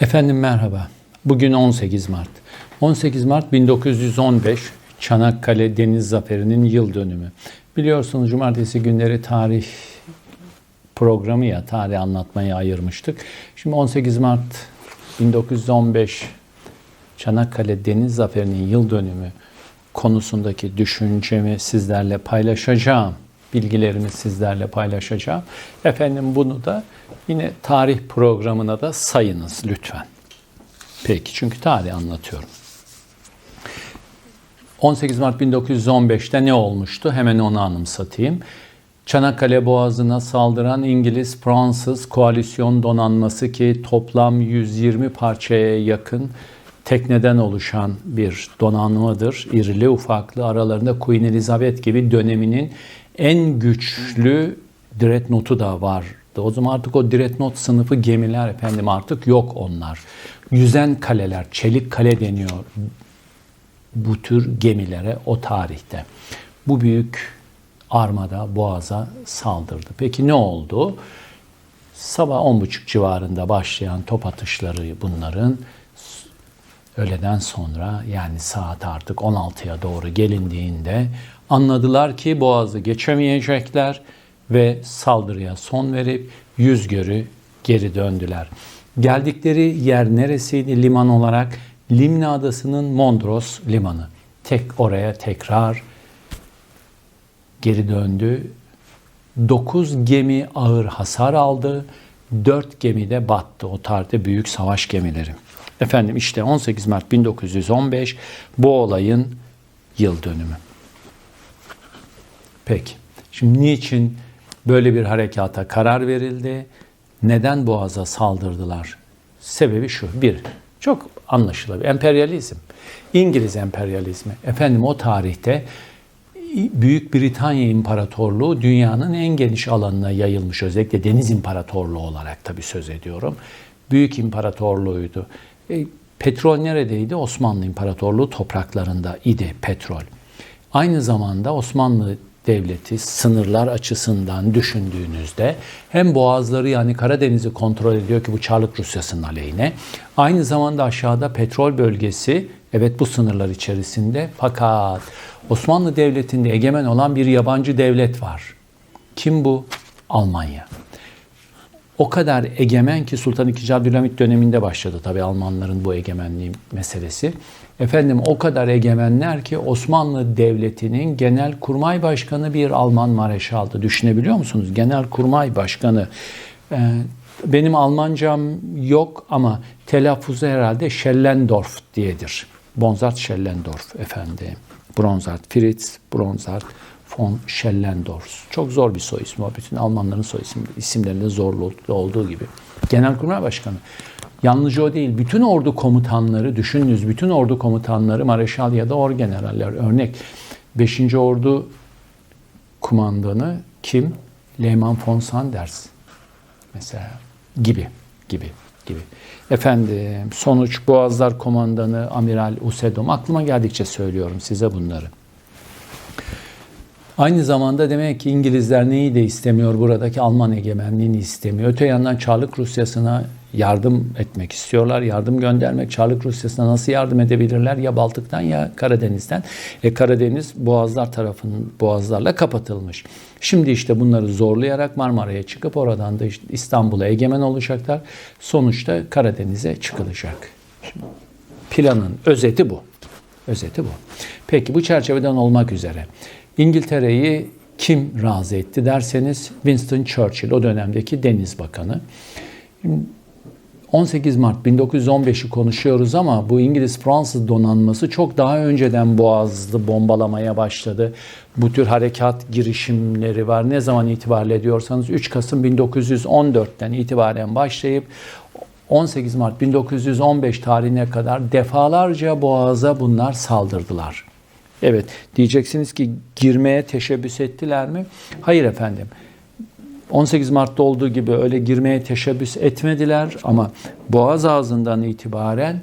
Efendim merhaba. Bugün 18 Mart. 18 Mart 1915 Çanakkale Deniz Zaferi'nin yıl dönümü. Biliyorsunuz cumartesi günleri tarih programı ya tarih anlatmaya ayırmıştık. Şimdi 18 Mart 1915 Çanakkale Deniz Zaferi'nin yıl dönümü konusundaki düşüncemi sizlerle paylaşacağım. Bilgilerimi sizlerle paylaşacağım. Efendim bunu da yine tarih programına da sayınız lütfen. Peki çünkü tarih anlatıyorum. 18 Mart 1915'te ne olmuştu? Hemen onu anımsatayım. Çanakkale Boğazı'na saldıran İngiliz Fransız koalisyon donanması ki toplam 120 parçaya yakın tekneden oluşan bir donanmadır. İrili ufaklı aralarında Queen Elizabeth gibi döneminin en güçlü dreadnought'u da vardı. O zaman artık o dreadnought sınıfı gemiler efendim artık yok onlar. Yüzen kaleler, çelik kale deniyor bu tür gemilere o tarihte. Bu büyük armada Boğaz'a saldırdı. Peki ne oldu? Sabah 10.30 civarında başlayan top atışları bunların öğleden sonra yani saat artık 16'ya doğru gelindiğinde anladılar ki Boğaz'ı geçemeyecekler ve saldırıya son verip yüz görü geri döndüler. Geldikleri yer neresiydi liman olarak? Limna Adası'nın Mondros limanı. Tek oraya tekrar geri döndü. 9 gemi ağır hasar aldı. 4 gemi de battı. O tarihte büyük savaş gemileri. Efendim işte 18 Mart 1915 bu olayın yıl dönümü. Peki. Şimdi niçin böyle bir harekata karar verildi? Neden Boğaz'a saldırdılar? Sebebi şu. Bir, çok anlaşılabilir. Emperyalizm. İngiliz emperyalizmi. Efendim o tarihte Büyük Britanya İmparatorluğu dünyanın en geniş alanına yayılmış. Özellikle Deniz İmparatorluğu olarak tabii söz ediyorum. Büyük İmparatorluğuydu. E, petrol neredeydi? Osmanlı İmparatorluğu topraklarında idi petrol. Aynı zamanda Osmanlı Devleti sınırlar açısından düşündüğünüzde hem boğazları yani Karadeniz'i kontrol ediyor ki bu Çarlık Rusyası'nın aleyhine. Aynı zamanda aşağıda petrol bölgesi evet bu sınırlar içerisinde fakat Osmanlı Devleti'nde egemen olan bir yabancı devlet var. Kim bu? Almanya. O kadar egemen ki Sultan II. Abdülhamit döneminde başladı tabii Almanların bu egemenliği meselesi. Efendim o kadar egemenler ki Osmanlı Devleti'nin genel kurmay başkanı bir Alman mareşaldı. Düşünebiliyor musunuz? Genel kurmay başkanı. Ee, benim Almancam yok ama telaffuzu herhalde Schellendorf diyedir. Bonzart Schellendorf efendim. Bronzart, Fritz Bronzart von Schellendorf. Çok zor bir soy ismi o. Bütün Almanların soy isim, isimlerinde zorlu olduğu gibi. Genelkurmay Başkanı. Yalnızca o değil. Bütün ordu komutanları düşününüz. Bütün ordu komutanları mareşal ya da orgeneraller. Örnek 5. Ordu kumandanı kim? Lehmann von Sanders. Mesela gibi gibi gibi. Efendim sonuç Boğazlar Komandanı Amiral Usedom. Aklıma geldikçe söylüyorum size bunları. Aynı zamanda demek ki İngilizler neyi de istemiyor buradaki Alman egemenliğini istemiyor. Öte yandan Çarlık Rusyası'na yardım etmek istiyorlar. Yardım göndermek. Çarlık Rusyası'na nasıl yardım edebilirler? Ya Baltık'tan ya Karadeniz'den. E Karadeniz boğazlar tarafının boğazlarla kapatılmış. Şimdi işte bunları zorlayarak Marmara'ya çıkıp oradan da işte İstanbul'a egemen olacaklar. Sonuçta Karadeniz'e çıkılacak. Planın özeti bu. Özeti bu. Peki bu çerçeveden olmak üzere İngiltere'yi kim razı etti derseniz Winston Churchill o dönemdeki Deniz Bakanı. 18 Mart 1915'i konuşuyoruz ama bu İngiliz-Fransız donanması çok daha önceden Boğaz'ı bombalamaya başladı. Bu tür harekat girişimleri var. Ne zaman itibariyle diyorsanız 3 Kasım 1914'ten itibaren başlayıp 18 Mart 1915 tarihine kadar defalarca Boğaz'a bunlar saldırdılar. Evet diyeceksiniz ki girmeye teşebbüs ettiler mi? Hayır efendim. 18 Mart'ta olduğu gibi öyle girmeye teşebbüs etmediler ama Boğaz ağzından itibaren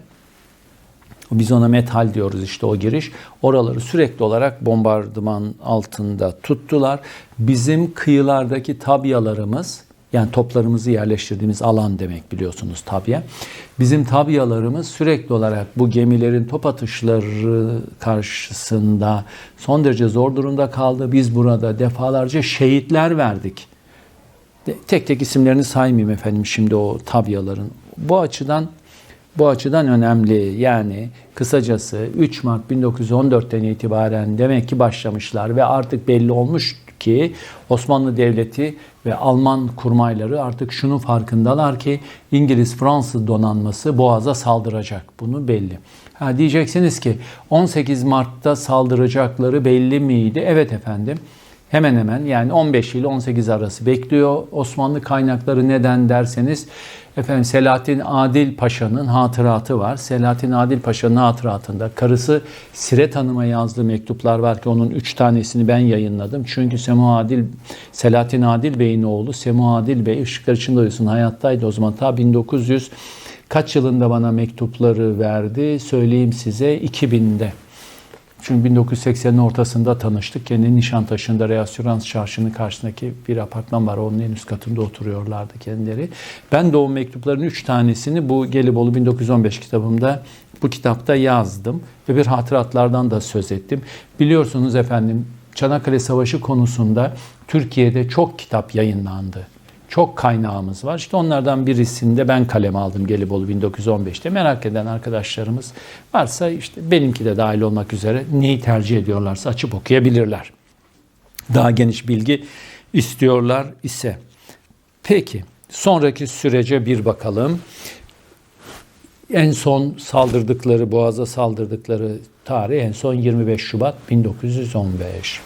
biz ona metal diyoruz işte o giriş. Oraları sürekli olarak bombardıman altında tuttular. Bizim kıyılardaki tabyalarımız Yani toplarımızı yerleştirdiğimiz alan demek biliyorsunuz tabiye. Bizim tabiyalarımız sürekli olarak bu gemilerin top atışları karşısında son derece zor durumda kaldı. Biz burada defalarca şehitler verdik. Tek tek isimlerini saymayayım efendim şimdi o tabyaların. Bu açıdan bu açıdan önemli. Yani kısacası 3 Mart 1914'ten itibaren demek ki başlamışlar ve artık belli olmuş ki Osmanlı Devleti ve Alman kurmayları artık şunun farkındalar ki İngiliz-Fransız donanması Boğaz'a saldıracak. Bunu belli. Ha diyeceksiniz ki 18 Mart'ta saldıracakları belli miydi? Evet efendim. Hemen hemen yani 15 ile 18 arası bekliyor. Osmanlı kaynakları neden derseniz efendim Selahattin Adil Paşa'nın hatıratı var. Selahattin Adil Paşa'nın hatıratında karısı Siret Hanım'a yazdığı mektuplar var ki onun 3 tanesini ben yayınladım. Çünkü Semu Adil Selahattin Adil Bey'in oğlu Semu Adil Bey ışıklar içinde uyusun hayattaydı o zaman ta 1900 kaç yılında bana mektupları verdi söyleyeyim size 2000'de. Çünkü 1980'in ortasında tanıştık. Kendi Nişantaşı'nda Reasürans Çarşı'nın karşısındaki bir apartman var. Onun en üst katında oturuyorlardı kendileri. Ben de o mektupların üç tanesini bu Gelibolu 1915 kitabımda bu kitapta yazdım. Ve bir hatıratlardan da söz ettim. Biliyorsunuz efendim Çanakkale Savaşı konusunda Türkiye'de çok kitap yayınlandı. Çok kaynağımız var. İşte onlardan birisinde ben kaleme aldım Gelibolu 1915'te. Merak eden arkadaşlarımız varsa işte benimki de dahil olmak üzere neyi tercih ediyorlarsa açıp okuyabilirler. Daha geniş bilgi istiyorlar ise. Peki sonraki sürece bir bakalım. En son saldırdıkları, Boğaz'a saldırdıkları tarih en son 25 Şubat 1915.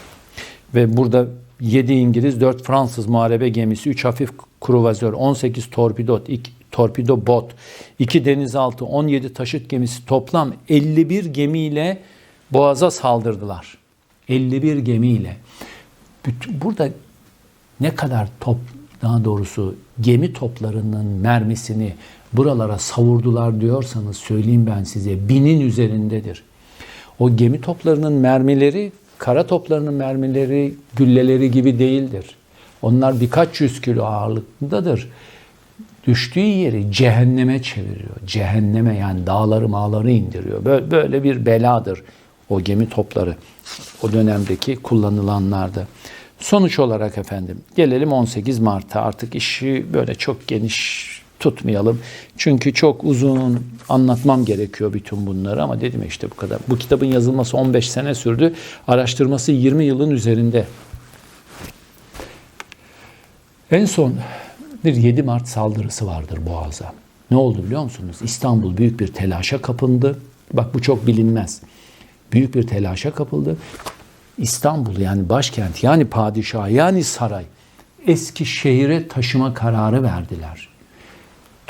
Ve burada 7 İngiliz, 4 Fransız muharebe gemisi, 3 hafif kruvazör, 18 torpido, 2 torpido bot, 2 denizaltı, 17 taşıt gemisi toplam 51 gemiyle Boğaz'a saldırdılar. 51 gemiyle. Burada ne kadar top daha doğrusu gemi toplarının mermisini buralara savurdular diyorsanız söyleyeyim ben size binin üzerindedir. O gemi toplarının mermileri kara toplarının mermileri gülleleri gibi değildir. Onlar birkaç yüz kilo ağırlıktadır. Düştüğü yeri cehenneme çeviriyor. Cehenneme yani dağları mağları indiriyor. Böyle, böyle bir beladır o gemi topları. O dönemdeki kullanılanlarda. Sonuç olarak efendim gelelim 18 Mart'a artık işi böyle çok geniş tutmayalım. Çünkü çok uzun anlatmam gerekiyor bütün bunları ama dedim işte bu kadar. Bu kitabın yazılması 15 sene sürdü. Araştırması 20 yılın üzerinde. En son bir 7 Mart saldırısı vardır Boğaz'a. Ne oldu biliyor musunuz? İstanbul büyük bir telaşa kapındı. Bak bu çok bilinmez. Büyük bir telaşa kapıldı. İstanbul yani başkent yani padişah yani saray eski şehire taşıma kararı verdiler.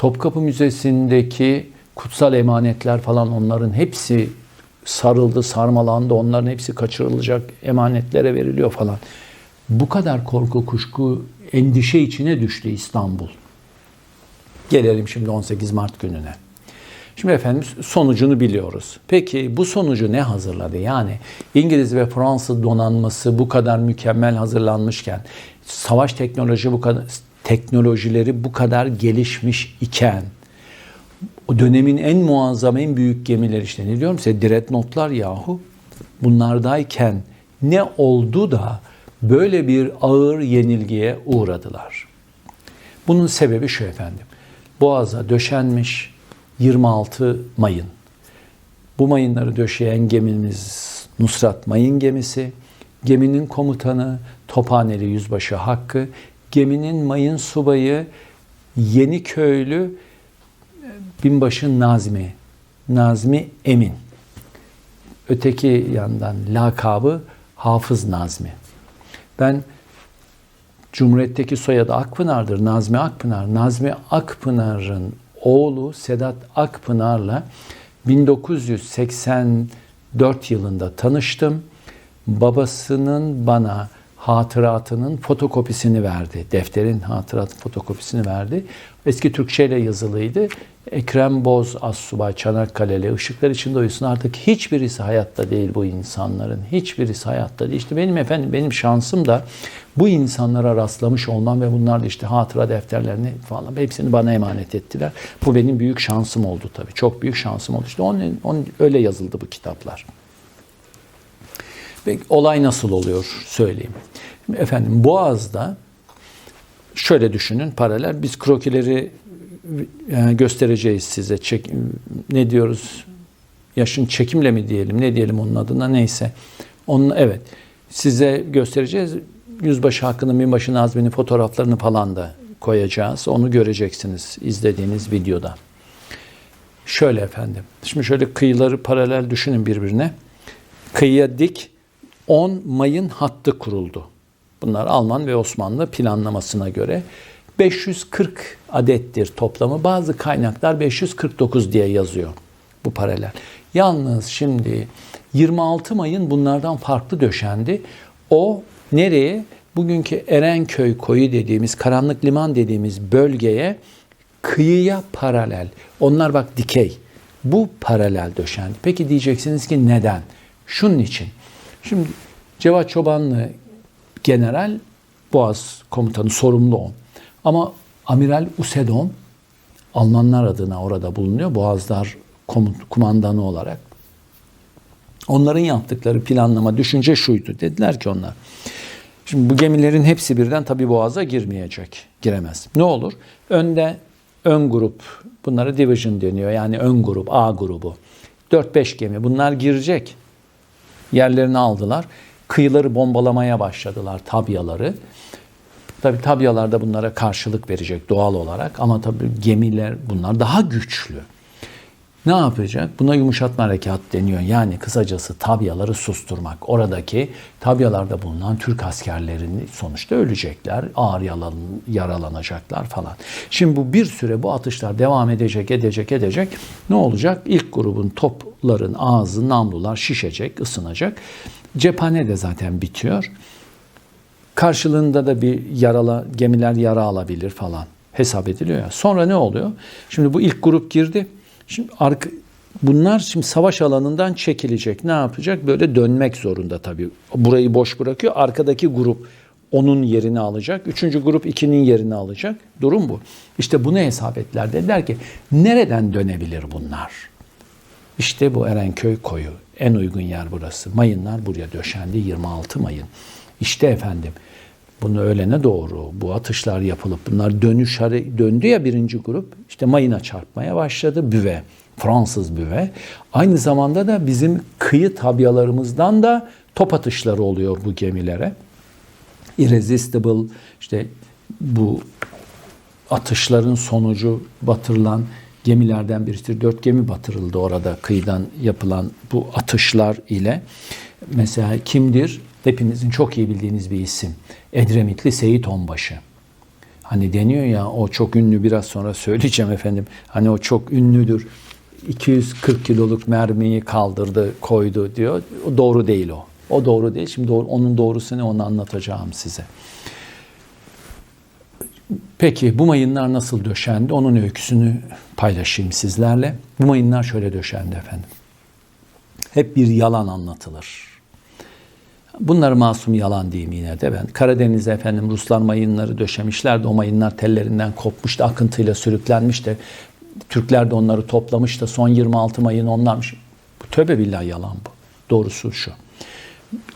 Topkapı Müzesi'ndeki kutsal emanetler falan onların hepsi sarıldı, sarmalandı. Onların hepsi kaçırılacak emanetlere veriliyor falan. Bu kadar korku, kuşku, endişe içine düştü İstanbul. Gelelim şimdi 18 Mart gününe. Şimdi efendim sonucunu biliyoruz. Peki bu sonucu ne hazırladı? Yani İngiliz ve Fransız donanması bu kadar mükemmel hazırlanmışken, savaş teknoloji bu kadar teknolojileri bu kadar gelişmiş iken o dönemin en muazzam en büyük gemileri işte ne diyorum size dreadnoughtlar yahu bunlardayken ne oldu da böyle bir ağır yenilgiye uğradılar. Bunun sebebi şu efendim. Boğaza döşenmiş 26 mayın. Bu mayınları döşeyen gemimiz Nusrat Mayın gemisi. Geminin komutanı Tophaneli Yüzbaşı Hakkı. Geminin mayın subayı Yeniköylü binbaşı Nazmi. Nazmi Emin. Öteki yandan lakabı Hafız Nazmi. Ben Cumhuriyet'teki soyadı Akpınar'dır. Nazmi Akpınar. Nazmi Akpınar'ın oğlu Sedat Akpınar'la 1984 yılında tanıştım. Babasının bana hatıratının fotokopisini verdi. Defterin hatırat fotokopisini verdi. Eski Türkçe ile yazılıydı. Ekrem Boz Assubay Çanakkale'li ışıklar içinde uyusun artık hiçbirisi hayatta değil bu insanların. Hiçbirisi hayatta değil. İşte benim efendim benim şansım da bu insanlara rastlamış olmam ve bunlar da işte hatıra defterlerini falan hepsini bana emanet ettiler. Bu benim büyük şansım oldu tabii. Çok büyük şansım oldu. İşte onun, onun öyle yazıldı bu kitaplar. Peki olay nasıl oluyor söyleyeyim. Efendim Boğaz'da şöyle düşünün paralel biz krokileri e, göstereceğiz size. Çek, ne diyoruz? Yaşın çekimle mi diyelim? Ne diyelim onun adına? Neyse. Onun evet. Size göstereceğiz. Yüzbaşı Hakkı'nın binbaşı Nazmi'nin fotoğraflarını falan da koyacağız. Onu göreceksiniz izlediğiniz videoda. Şöyle efendim. Şimdi şöyle kıyıları paralel düşünün birbirine. Kıyıya dik 10 mayın hattı kuruldu. Bunlar Alman ve Osmanlı planlamasına göre 540 adettir toplamı. Bazı kaynaklar 549 diye yazıyor bu paralel. Yalnız şimdi 26 mayın bunlardan farklı döşendi. O nereye? Bugünkü Erenköy koyu dediğimiz, karanlık liman dediğimiz bölgeye kıyıya paralel. Onlar bak dikey. Bu paralel döşendi. Peki diyeceksiniz ki neden? Şunun için. Şimdi Cevat Çobanlı general Boğaz komutanı sorumlu o. Ama Amiral Usedom Almanlar adına orada bulunuyor. Boğazlar kumandanı olarak. Onların yaptıkları planlama, düşünce şuydu. Dediler ki onlar. Şimdi bu gemilerin hepsi birden tabii boğaza girmeyecek. Giremez. Ne olur? Önde ön grup, bunlara division deniyor. Yani ön grup, A grubu. 4-5 gemi bunlar girecek. Yerlerini aldılar. Kıyıları bombalamaya başladılar tabyaları. Tabi tabyalar da bunlara karşılık verecek doğal olarak ama tabi gemiler bunlar daha güçlü. Ne yapacak? Buna yumuşatma harekat deniyor. Yani kısacası tabyaları susturmak. Oradaki tabyalarda bulunan Türk askerlerini sonuçta ölecekler, ağır yaralanacaklar falan. Şimdi bu bir süre bu atışlar devam edecek, edecek, edecek. Ne olacak? İlk grubun topların ağzı, namlular şişecek, ısınacak. Cephane de zaten bitiyor. Karşılığında da bir yarala, gemiler yara alabilir falan hesap ediliyor ya. Sonra ne oluyor? Şimdi bu ilk grup girdi. Şimdi arka, bunlar şimdi savaş alanından çekilecek. Ne yapacak? Böyle dönmek zorunda tabii. Burayı boş bırakıyor. Arkadaki grup onun yerini alacak. Üçüncü grup ikinin yerini alacak. Durum bu. İşte bunu hesap ettiler. Dediler ki nereden dönebilir bunlar? İşte bu Erenköy koyu. En uygun yer burası. Mayınlar buraya döşendi. 26 mayın. İşte efendim bunu öğlene doğru bu atışlar yapılıp bunlar dönüş döndü ya birinci grup işte mayına çarpmaya başladı büve. Fransız büve. Aynı zamanda da bizim kıyı tabyalarımızdan da top atışları oluyor bu gemilere. Irresistible işte bu atışların sonucu batırılan gemilerden birisi. Dört gemi batırıldı orada kıyıdan yapılan bu atışlar ile. Mesela kimdir? Hepinizin çok iyi bildiğiniz bir isim. Edremitli Seyit Onbaşı. Hani deniyor ya o çok ünlü biraz sonra söyleyeceğim efendim. Hani o çok ünlüdür. 240 kiloluk mermiyi kaldırdı, koydu diyor. O doğru değil o. O doğru değil. Şimdi doğru, onun doğrusu ne onu anlatacağım size. Peki bu mayınlar nasıl döşendi? Onun öyküsünü paylaşayım sizlerle. Bu mayınlar şöyle döşendi efendim. Hep bir yalan anlatılır. Bunlar masum yalan diyeyim yine de ben. Karadeniz'e efendim Ruslar mayınları döşemişlerdi. O mayınlar tellerinden kopmuş da akıntıyla sürüklenmiş de Türkler de onları toplamış da son 26 mayın onlarmış. Bu tövbe billahi yalan bu. Doğrusu şu.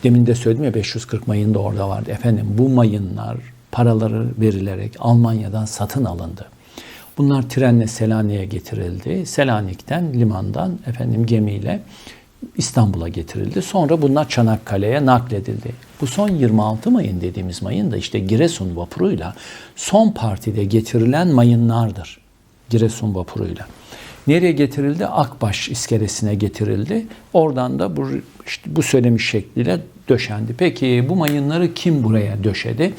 Demin de söyledim ya 540 mayın da orada vardı. Efendim bu mayınlar paraları verilerek Almanya'dan satın alındı. Bunlar trenle Selanik'e getirildi. Selanik'ten limandan efendim gemiyle İstanbul'a getirildi. Sonra bunlar Çanakkale'ye nakledildi. Bu son 26 Mayın dediğimiz mayın da işte Giresun vapuruyla son partide getirilen mayınlardır. Giresun vapuruyla. Nereye getirildi? Akbaş iskelesine getirildi. Oradan da bu, işte bu söylemiş şekliyle döşendi. Peki bu mayınları kim buraya döşedi?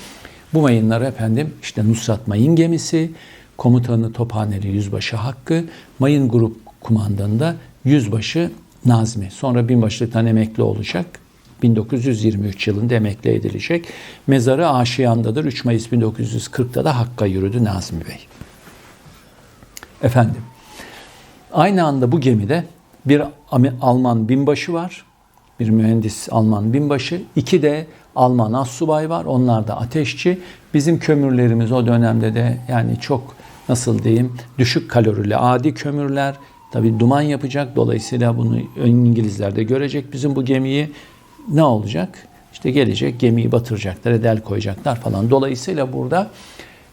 Bu mayınları efendim işte Nusrat Mayın gemisi, komutanı Tophaneli Yüzbaşı Hakkı, Mayın Grup kumandanında Yüzbaşı Nazmi. Sonra binbaşılıktan emekli olacak. 1923 yılında emekli edilecek. Mezarı Aşiyan'dadır. 3 Mayıs 1940'da da Hakk'a yürüdü Nazmi Bey. Efendim, aynı anda bu gemide bir Alman binbaşı var. Bir mühendis Alman binbaşı. iki de Alman assubay var. Onlar da ateşçi. Bizim kömürlerimiz o dönemde de yani çok nasıl diyeyim düşük kalorili adi kömürler. Tabi duman yapacak. Dolayısıyla bunu İngilizler de görecek bizim bu gemiyi. Ne olacak? İşte gelecek gemiyi batıracaklar, edel koyacaklar falan. Dolayısıyla burada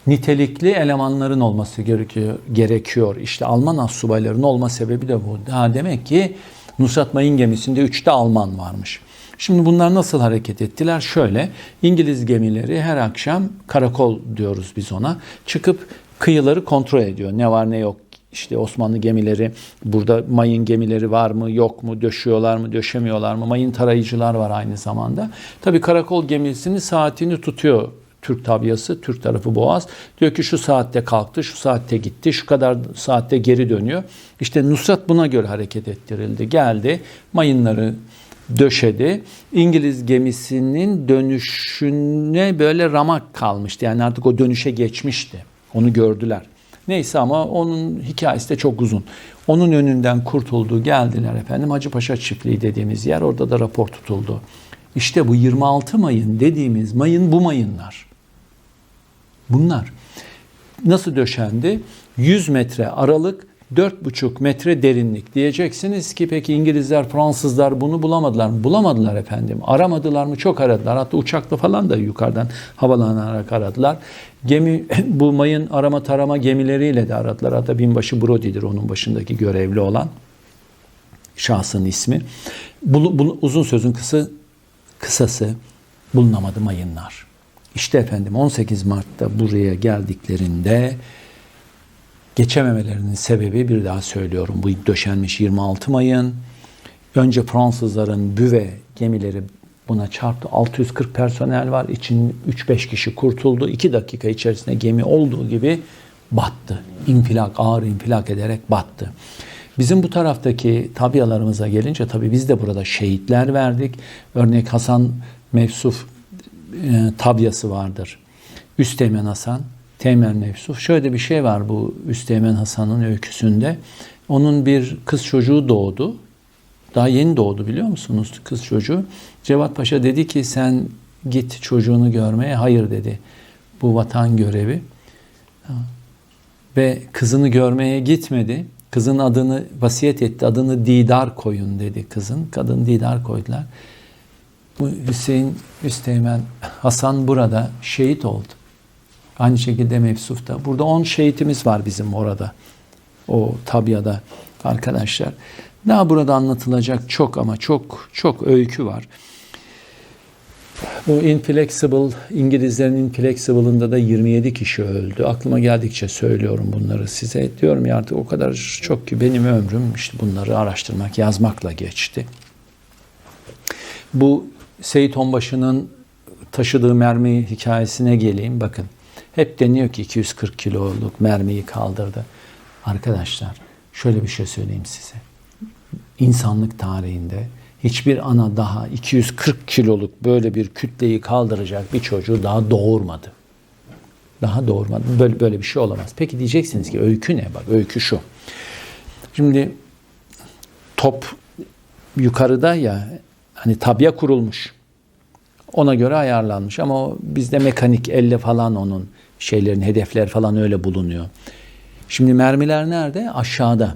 nitelikli elemanların olması gerekiyor. gerekiyor. İşte Alman assubayların olma sebebi de bu. Ha demek ki Nusrat Mayın gemisinde 3'te Alman varmış. Şimdi bunlar nasıl hareket ettiler? Şöyle, İngiliz gemileri her akşam karakol diyoruz biz ona. Çıkıp kıyıları kontrol ediyor. Ne var ne yok. İşte Osmanlı gemileri, burada mayın gemileri var mı, yok mu, döşüyorlar mı, döşemiyorlar mı? Mayın tarayıcılar var aynı zamanda. Tabii karakol gemisinin saatini tutuyor Türk tabyası, Türk tarafı Boğaz. Diyor ki şu saatte kalktı, şu saatte gitti, şu kadar saatte geri dönüyor. İşte Nusrat buna göre hareket ettirildi. Geldi, mayınları döşedi. İngiliz gemisinin dönüşüne böyle ramak kalmıştı. Yani artık o dönüşe geçmişti. Onu gördüler. Neyse ama onun hikayesi de çok uzun. Onun önünden kurtuldu, geldiler efendim. Hacıpaşa çiftliği dediğimiz yer orada da rapor tutuldu. İşte bu 26 mayın dediğimiz mayın bu mayınlar. Bunlar. Nasıl döşendi? 100 metre aralık 4,5 metre derinlik. Diyeceksiniz ki peki İngilizler, Fransızlar bunu bulamadılar mı? Bulamadılar efendim. Aramadılar mı? Çok aradılar. Hatta uçakla falan da yukarıdan havalanarak aradılar. Gemi bu mayın arama tarama gemileriyle de aradılar. Hatta binbaşı Brody'dir onun başındaki görevli olan şahsın ismi. Bu, bu, uzun sözün kısa kısası bulunamadı mayınlar. İşte efendim 18 Mart'ta buraya geldiklerinde geçememelerinin sebebi bir daha söylüyorum. Bu döşenmiş 26 mayın. Önce Fransızların büve gemileri buna çarptı. 640 personel var. İçin 3-5 kişi kurtuldu. 2 dakika içerisinde gemi olduğu gibi battı. İnfilak, ağır infilak ederek battı. Bizim bu taraftaki tabialarımıza gelince tabii biz de burada şehitler verdik. Örnek Hasan Mevsuf e, tabyası vardır. Üsteğmen Hasan, Teğmen Mevsuf. Şöyle bir şey var bu Üsteğmen Hasan'ın öyküsünde. Onun bir kız çocuğu doğdu. Daha yeni doğdu biliyor musunuz kız çocuğu. Cevat Paşa dedi ki sen git çocuğunu görmeye. Hayır dedi. Bu vatan görevi. Ve kızını görmeye gitmedi. Kızın adını vasiyet etti. Adını Didar koyun dedi kızın. Kadın Didar koydular. Bu Hüseyin Üsteğmen Hasan burada şehit oldu. Aynı şekilde Mevsuf'ta. Burada 10 şehitimiz var bizim orada. O tabiada arkadaşlar. Daha burada anlatılacak çok ama çok çok öykü var. Bu Inflexible, İngilizlerin Inflexible'ında da 27 kişi öldü. Aklıma geldikçe söylüyorum bunları size. Diyorum ya artık o kadar çok ki benim ömrüm işte bunları araştırmak, yazmakla geçti. Bu Seyit Onbaşı'nın taşıdığı mermi hikayesine geleyim. Bakın hep deniyor ki 240 kiloluk mermiyi kaldırdı. Arkadaşlar şöyle bir şey söyleyeyim size. İnsanlık tarihinde hiçbir ana daha 240 kiloluk böyle bir kütleyi kaldıracak bir çocuğu daha doğurmadı. Daha doğurmadı. Böyle, böyle bir şey olamaz. Peki diyeceksiniz ki öykü ne? Bak öykü şu. Şimdi top yukarıda ya hani tabya kurulmuş. Ona göre ayarlanmış ama bizde mekanik elle falan onun şeylerin hedefler falan öyle bulunuyor. Şimdi mermiler nerede? Aşağıda.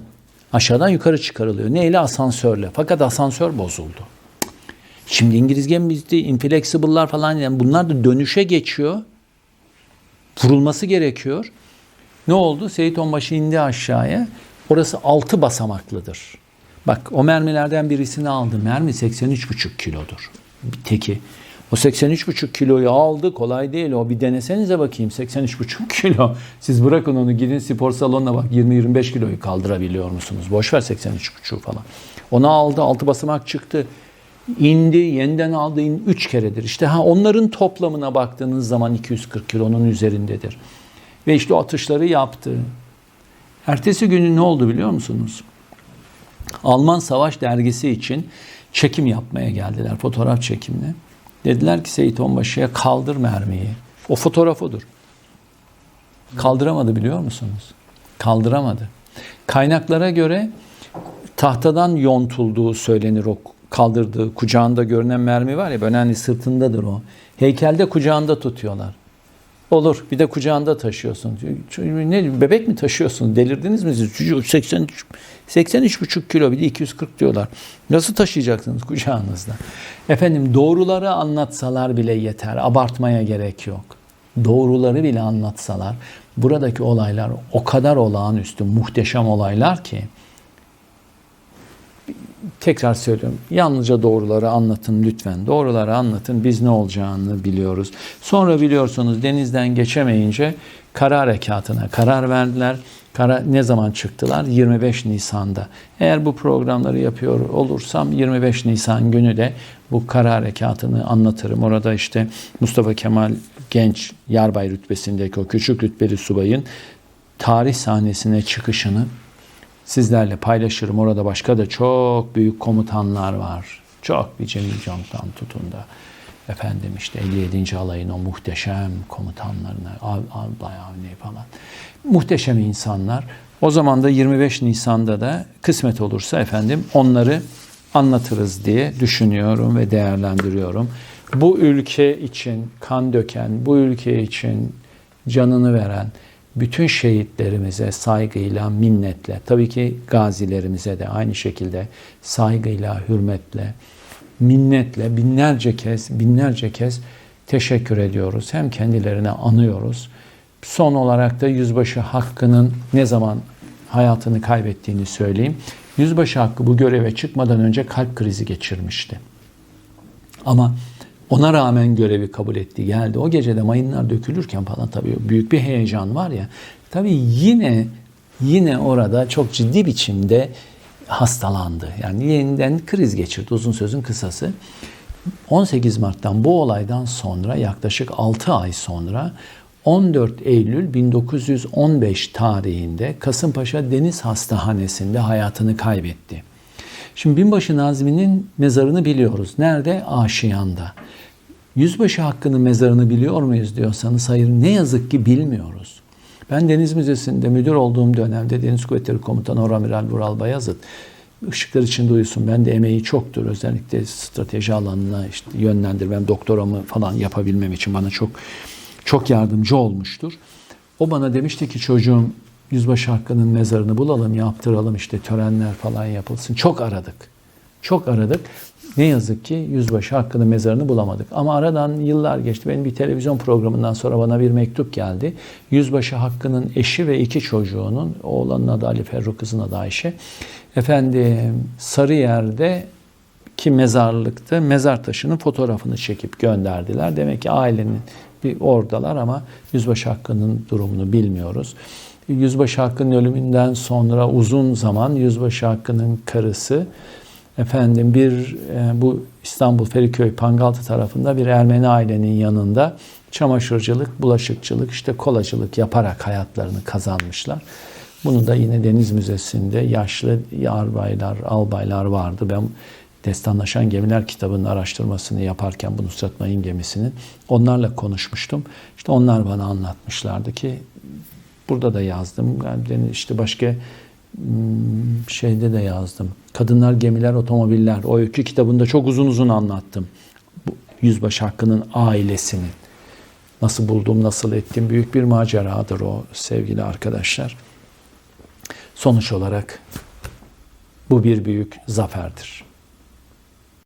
Aşağıdan yukarı çıkarılıyor. Neyle? Asansörle. Fakat asansör bozuldu. Şimdi İngiliz gemisi, inflexible'lar falan yani bunlar da dönüşe geçiyor. Vurulması gerekiyor. Ne oldu? Seyit Onbaşı indi aşağıya. Orası altı basamaklıdır. Bak o mermilerden birisini aldı. Mermi 83,5 kilodur. Bir teki. O 83,5 kiloyu aldı kolay değil o bir denesenize bakayım 83,5 kilo. Siz bırakın onu gidin spor salonuna bak 20-25 kiloyu kaldırabiliyor musunuz? Boş ver 83,5 falan. Onu aldı altı basamak çıktı. indi yeniden aldı in, 3 keredir. İşte ha onların toplamına baktığınız zaman 240 kilonun üzerindedir. Ve işte o atışları yaptı. Ertesi günü ne oldu biliyor musunuz? Alman Savaş Dergisi için Çekim yapmaya geldiler, fotoğraf çekimine. Dediler ki Seyit Onbaşı'ya kaldır mermiyi. O fotoğraf odur. Kaldıramadı biliyor musunuz? Kaldıramadı. Kaynaklara göre tahtadan yontulduğu söylenir o kaldırdığı kucağında görünen mermi var ya böyle hani sırtındadır o. Heykelde kucağında tutuyorlar. Olur. Bir de kucağında taşıyorsun. Ne bebek mi taşıyorsun? Delirdiniz mi siz? Çocuğu 83 83,5 kilo bir de 240 diyorlar. Nasıl taşıyacaksınız kucağınızda? Efendim doğruları anlatsalar bile yeter. Abartmaya gerek yok. Doğruları bile anlatsalar buradaki olaylar o kadar olağanüstü, muhteşem olaylar ki tekrar söylüyorum. Yalnızca doğruları anlatın lütfen. Doğruları anlatın. Biz ne olacağını biliyoruz. Sonra biliyorsunuz denizden geçemeyince kara harekatına karar verdiler. Kara, ne zaman çıktılar? 25 Nisan'da. Eğer bu programları yapıyor olursam 25 Nisan günü de bu kara harekatını anlatırım. Orada işte Mustafa Kemal Genç Yarbay rütbesindeki o küçük rütbeli subayın tarih sahnesine çıkışını sizlerle paylaşırım. Orada başka da çok büyük komutanlar var. Çok bir Cemil Cank'tan tutun da efendim işte 57. alayın o muhteşem komutanlarına, Al- Albay Avni falan. Muhteşem insanlar. O zaman da 25 Nisan'da da kısmet olursa efendim onları anlatırız diye düşünüyorum ve değerlendiriyorum. Bu ülke için kan döken, bu ülke için canını veren bütün şehitlerimize saygıyla, minnetle, tabii ki gazilerimize de aynı şekilde saygıyla, hürmetle, minnetle binlerce kez, binlerce kez teşekkür ediyoruz. Hem kendilerine anıyoruz. Son olarak da Yüzbaşı Hakkı'nın ne zaman hayatını kaybettiğini söyleyeyim. Yüzbaşı Hakkı bu göreve çıkmadan önce kalp krizi geçirmişti. Ama ona rağmen görevi kabul etti geldi. O gecede mayınlar dökülürken falan tabii büyük bir heyecan var ya. Tabii yine yine orada çok ciddi biçimde hastalandı. Yani yeniden kriz geçirdi uzun sözün kısası. 18 Mart'tan bu olaydan sonra yaklaşık 6 ay sonra 14 Eylül 1915 tarihinde Kasımpaşa Deniz Hastahanesi'nde hayatını kaybetti. Şimdi Binbaşı Nazmi'nin mezarını biliyoruz. Nerede? Aşiyan'da. Yüzbaşı Hakkı'nın mezarını biliyor muyuz diyorsanız hayır ne yazık ki bilmiyoruz. Ben Deniz Müzesi'nde müdür olduğum dönemde Deniz Kuvvetleri Komutanı Oramiral Vural Bayazıt ışıklar içinde uyusun. Ben de emeği çoktur. Özellikle strateji alanına işte yönlendirmem, doktoramı falan yapabilmem için bana çok çok yardımcı olmuştur. O bana demişti ki çocuğum Yüzbaşı Hakkı'nın mezarını bulalım, yaptıralım işte törenler falan yapılsın. Çok aradık. Çok aradık. Ne yazık ki Yüzbaşı Hakkı'nın mezarını bulamadık. Ama aradan yıllar geçti. Benim bir televizyon programından sonra bana bir mektup geldi. Yüzbaşı Hakkı'nın eşi ve iki çocuğunun, oğlanın adı Ali Ferruh, kızın adı Ayşe. Efendim Sarıyer'de ki mezarlıkta mezar taşının fotoğrafını çekip gönderdiler. Demek ki ailenin bir oradalar ama Yüzbaşı Hakkı'nın durumunu bilmiyoruz. Yüzbaşı Hakkı'nın ölümünden sonra uzun zaman Yüzbaşı Hakkı'nın karısı efendim bir e, bu İstanbul Feriköy Pangaltı tarafında bir Ermeni ailenin yanında çamaşırcılık, bulaşıkçılık, işte kolacılık yaparak hayatlarını kazanmışlar. Bunu da yine Deniz Müzesi'nde yaşlı yarbaylar, albaylar vardı. Ben Destanlaşan Gemiler kitabının araştırmasını yaparken bu Nusret gemisinin onlarla konuşmuştum. İşte onlar bana anlatmışlardı ki burada da yazdım. Yani işte başka şeyde de yazdım. Kadınlar, Gemiler, Otomobiller. O öykü kitabında çok uzun uzun anlattım. Bu Yüzbaşı Hakkı'nın ailesini. Nasıl buldum, nasıl ettim. Büyük bir maceradır o sevgili arkadaşlar. Sonuç olarak bu bir büyük zaferdir.